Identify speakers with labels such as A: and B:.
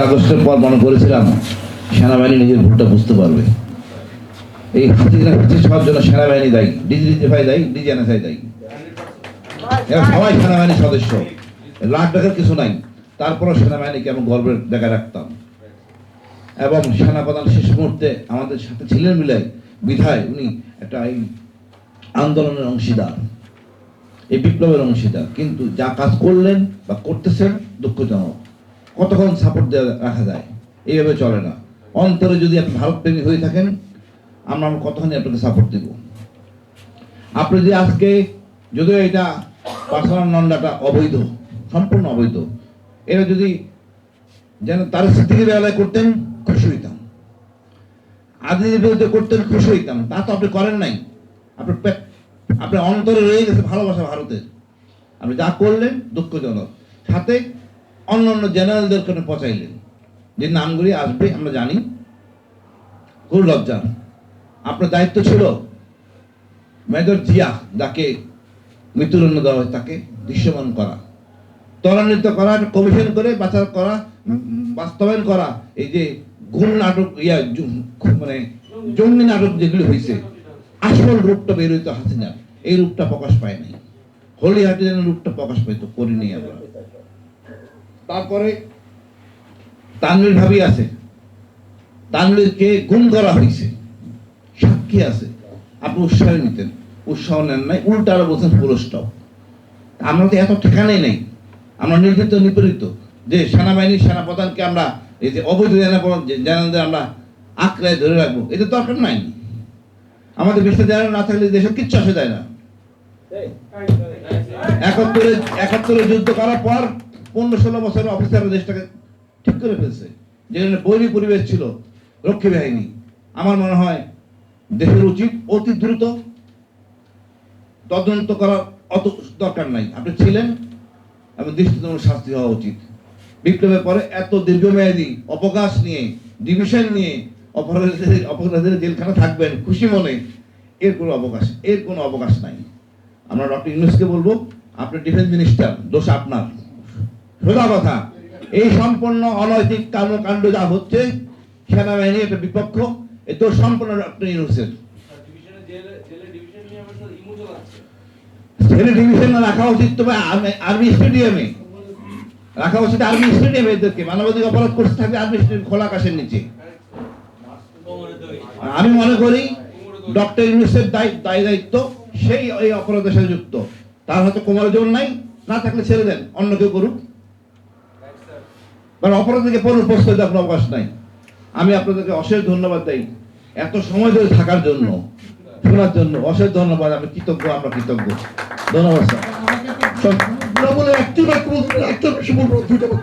A: আগস্টের পর মনে করেছিলাম, সেনাবাহিনী নিজের ভুলটা বুঝতে পারবে। এই হাসিনা ফিচিস হওয়ার জন্য সেনাবাহিনী দায়ী ডিজিটিফাই দায়ী, ডিজি ডিজিএনএসআই দায়ী। এরা সবাই সেনাবাহিনীর সদস্য। লাখ টাকার কিছু নাই। তারপরও সেনাবাহিনীকে আমি গর্বের দেখা রাখতাম। এবং সেনাপ্রধান শেষ মুহূর্তে আমাদের সাথে ছিলেন মিলাই বিধায় উনি একটা এই আন্দোলনের অংশীদার। এই বিপ্লবের অংশীদার। কিন্তু যা কাজ করলেন বা করতেছেন দুঃখজনক। কতক্ষণ সাপোর্ট দেওয়া রাখা যায়? এইভাবে চলে না। অন্তরে যদি আপনি ভারতপ্রেমী হয়ে থাকেন, আমরা কতখানি আপনাকে সাপোর্ট দেব? আপনি যে আজকে, যদিও এটা পার্সোনাল নন্দাটা অবৈধ, সম্পূর্ণ অবৈধ এটা যদি যেন তার স্মৃতিকে বেলায় করতেন, খুশি হইতাম। আদিনের বিরুদ্ধে করতেন, খুশি হইতাম। তা তো আপনি করেন নাই। আপনার পে- আপনার অন্তরে রয়ে গেছে ভালোবাসা ভারতের। আপনি যা করলেন, দুঃখজনক। সাথে অন্য অন্য জেনারেলদের কোনো পচাইলেন যে নামগুলি আসবে, আমরা জানি। খুব লজ্জার। আপনার দায়িত্ব ছিল মেজর জিয়া যাকে মৃত্যুদণ্ড দেওয়া হয়, তাকে দৃশ্যমান করা। ত্বরান্বিত করা কমিশন করে বাঁচার করা, বাস্তবায়ন করা। এই যে গুণ নাটক, ইয়া মানে জঙ্গি নাটক যেগুলি হয়েছে আসল রূপটা বের হইতো হাসিনা এই রূপটা প্রকাশ পায় নাই। হোলি হাটে যেন রূপটা প্রকাশ পাইতো, করিনি আমরা। তারপরে তানভীর ভাবি আছে। তানভীরকে গুম করা হয়েছে। সাক্ষী আছে। আপনি উৎসাহ নিতেন। উৎসাহ নেন নাই উল্টা আরও বলছেন পুরস্কার। আমরা তো এত ঠিকানাই নেই। আমরা নির্যাতিত নিপীড়িত। যে সেনাবাহিনীর সেনাপ্রধানকে আমরা এই যে অবৈধ জেনারেলদের আমরা আঁকড়ায় ধরে রাখব এটা দরকার নাই। আমাদের বিশ্ব জেনারেল না থাকলে দেশে কিচ্ছু আসে যায় না। একাত্তরে একাত্তরে যুদ্ধ করার পর পনেরো ষোলো বছরের অফিসার দেশটাকে ঠিক করে ফেলছে। যেখানে বৈরী পরিবেশ ছিল, রক্ষী বাহিনী। আমার মনে হয় দেশের উচিত অতি দ্রুত তদন্ত করার অত দরকার নাই। আপনি ছিলেন এবং দৃষ্টিতমূলক শাস্তি হওয়া উচিত। বিপ্লবের পরে এত দীর্ঘমেয়াদী অবকাশ নিয়ে, ডিভিশন নিয়ে অপরাধীদের অপরাধীদের জেলখানা থাকবেন খুশি মনে, এর কোনো অবকাশ, এর কোনো অবকাশ নাই। আমরা ডক্টর ইউনুসকে বলব, আপনি ডিফেন্স মিনিস্টার, দোষ আপনার। সোজা কথা। এই সম্পূর্ণ অনৈতিক কর্মকাণ্ড যা হচ্ছে সেনাবাহিনী একটা বিপক্ষ এই দোষ সম্পূর্ণ ডক্টর ইউনুসের। ছেলে ডিভিশন রাখা উচিত তোমার আর্মি স্টেডিয়ামে। রাখা উচিত আর্মি স্টেডিয়ামে এদেরকে। মানবাধিক অপরাধ করতে থাকবে আর্মি স্টেডিয়াম খোলা আকাশের নিচে। আমি মনে করি ডক্টর ইউনুসের দায় দায় দায়িত্ব সেই এই অপরাধের সাথে যুক্ত। তার হয়তো কোমরে জোর নাই না থাকলে ছেড়ে দেন অন্য কেউ করুক। কারণ অপরাধীকে পণ্য প্রশ্রয় দেওয়ার কোনো অবকাশ নাই। আমি আপনাদেরকে অশেষ ধন্যবাদ দেই। এত সময় ধরে থাকার জন্য শোনার জন্য অশেষ ধন্যবাদ। আমি কৃতজ্ঞ, আমরা কৃতজ্ঞ। ধন্যবাদ, স্যার।
B: না বলে একটু না একটু দুইটা বাক্য